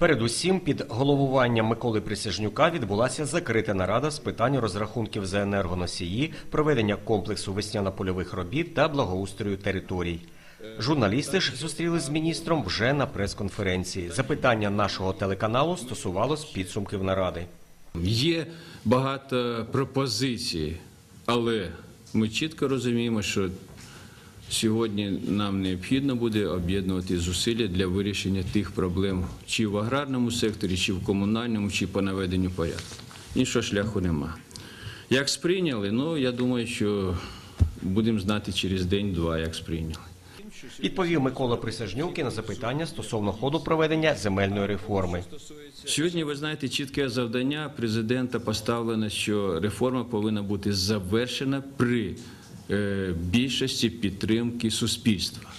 Передусім, під головуванням Миколи Присяжнюка відбулася закрита нарада з питань розрахунків за енергоносії, проведення комплексу весняно-польових робіт та благоустрою територій. Журналісти ж зустрілись з міністром вже на прес-конференції. Запитання нашого телеканалу стосувалось підсумків наради. Є багато пропозицій, але ми чітко розуміємо, що сьогодні нам необхідно буде об'єднувати зусилля для вирішення тих проблем чи в аграрному секторі, чи в комунальному, чи по наведенню порядку. Іншого шляху нема. Як сприйняли, ну я думаю, що будемо знати через день-два, як сприйняли. Відповів Микола Присяжнюк на запитання стосовно ходу проведення земельної реформи. Сьогодні ви знаєте чітке завдання президента поставлено, що реформа повинна бути завершена при більшості підтримки суспільства.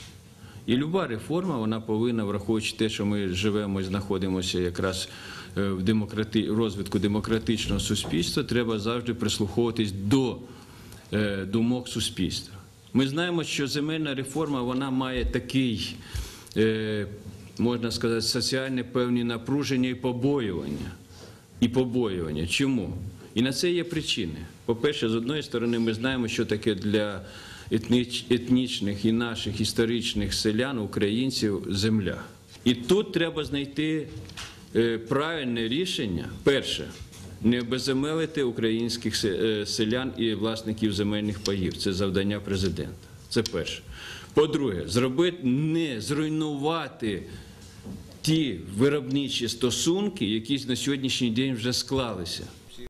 І люба реформа вона повинна, враховуючи те, що ми живемо і знаходимося якраз е, в демократи... розвитку демократичного суспільства, треба завжди прислуховуватись до е, думок суспільства. Ми знаємо, що земельна реформа вона має такий, е, можна сказати, соціальне певні напруження і побоювання. І побоювання. Чому? І на це є причини. По-перше, з одної сторони, ми знаємо, що таке для етнич, етнічних і наших історичних селян, українців земля. І тут треба знайти е, правильне рішення. Перше, не обезземелити українських е, селян і власників земельних паїв. Це завдання президента. Це перше. По-друге, зробити не зруйнувати ті виробничі стосунки, які на сьогоднішній день вже склалися.